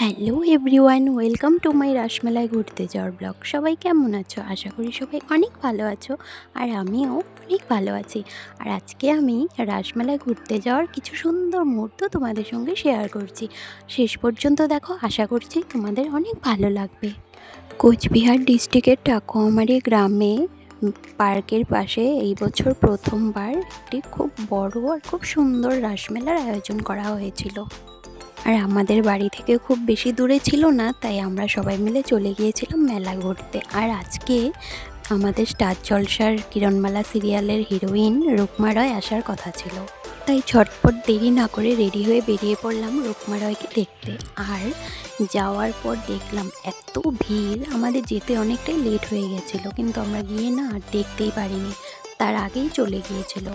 Hello everyone, welcome to my রাসমেলায় ঘুরতে যাওয়ার blog. সবাই কেমন আছো? আশা করি সবাই অনেক ভালো আছো আর আমিও অনেক ভালো আছি। আর আজকে আমি রাসমেলায় ঘুরতে যাওয়ার কিছু সুন্দর মুহূর্ত তোমাদের সঙ্গে শেয়ার করছি। শেষ পর্যন্ত দেখো, আশা করছি তোমাদের অনেক ভালো লাগবে। কোচবিহার ডিস্ট্রিক্টের টাকুয়ামারি গ্রামে পার্কের পাশে এই বছর প্রথমবার একটি খুব বড় আর খুব সুন্দর রাসমেলার আয়োজন করা হয়েছিল। আর আমাদের বাড়ি থেকে খুব বেশি দূরে ছিল না, তাই আমরা সবাই মিলে চলে গিয়েছিলাম মেলা ঘুরতে। আর আজকে আমাদের স্টার জলসার কিরণমালা সিরিয়ালের হিরোইন রুকমা রয় আসার কথা ছিল। তাই ঝটপট দেরি না করে রেডি হয়ে বেরিয়ে পড়লাম রুকমা রয়কে দেখতে। আর যাওয়ার পর দেখলাম এত ভিড়, আমাদের যেতে অনেকটাই লেট হয়ে গেছিল, কিন্তু আমরা গিয়ে না আর দেখতেই পারিনি। তার আগেই চলে গিয়েছিল।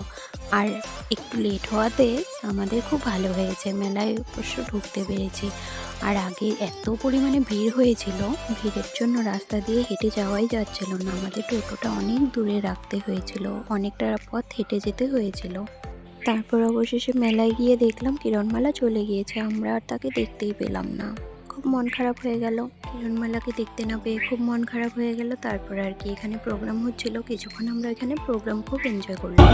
আর একটু লেট হওয়াতে আমাদের খুব ভালো হয়েছে, মেলায় অবশ্য ঢুকতে পেরেছি। আর আগে এত পরিমাণে ভিড় হয়েছিল, ভিড়ের জন্য রাস্তা দিয়ে হেঁটে যাওয়াই যাচ্ছিল না। আমাদের টোটোটা অনেক দূরে রাখতে হয়েছিল, অনেকটা পথ হেঁটে যেতে হয়েছিল। তারপর অবশেষে মেলায় গিয়ে দেখলাম কিরণমালা চলে গিয়েছে আমরা আর তাকে দেখতেই পেলাম না খুব মন খারাপ হয়ে গেল কিরণমালাকে দেখতে না পেয়ে খুব মন খারাপ হয়ে গেল তারপর আর কি এখানে প্রোগ্রাম হচ্ছিল কিছুক্ষণ আমরা এখানে প্রোগ্রাম খুব এনজয় করলাম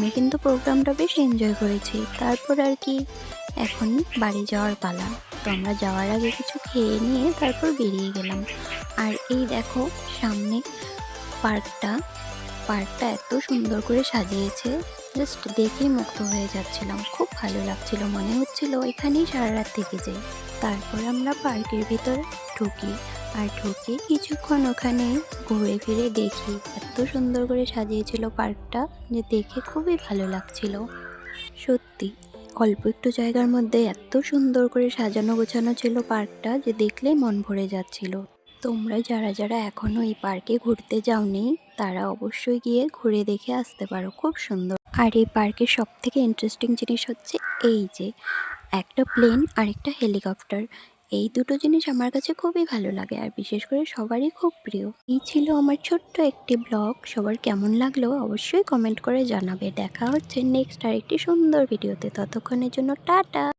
আমি কিন্তু প্রোগ্রামটা বেশ এনজয় করেছি। তারপর আর কি, এখন বাড়ি যাওয়ার পালা। তো আমরা যাওয়ার আগে কিছু খেয়ে নিয়ে তারপর বেরিয়ে গেলাম। আর এই দেখো, সামনে পার্কটা পার্কটা এত সুন্দর করে সাজিয়েছে। জাস্ট দেখেই মুগ্ধ হয়ে যাচ্ছিলাম। খুব ভালো লাগছিল, মনে হচ্ছিল এখানেই সারা রাত থেকে যাই তারপর আমরা পার্কের ভিতরে ঢুকি। আর ঢুকে কিছুক্ষণ ওখানে ঘুরে ফিরে দেখি এত সুন্দর করে সাজিয়েছিল পার্কটা যে দেখে খুবই ভালো লাগছিল। সত্যি, অল্প একটু জায়গার মধ্যে এত সুন্দর করে সাজানো গোছানো ছিল পার্কটা যে দেখলেই মন ভরে যাচ্ছিল। তোমরা যারা যারা এখনও এই পার্কে ঘুরতে যাওনি, তারা অবশ্যই গিয়ে ঘুরে দেখে আসতে পারো, খুব সুন্দর। আর এই পার্কের সব থেকে ইন্টারেস্টিং জিনিস হচ্ছে এই যে, একটা প্লেন আর একটা হেলিকপ্টার এই দুটো জিনিস আমার কাছে খুবই ভালো লাগে আর বিশেষ করে সবারই খুব প্রিয়। এই ছিল আমার ছোট্ট একটি ব্লগ। সবার কেমন লাগল অবশ্যই কমেন্ট করে জানাবে। দেখা হচ্ছে নেক্সট আরেকটি সুন্দর ভিডিওতে ততক্ষণের জন্য টাটা!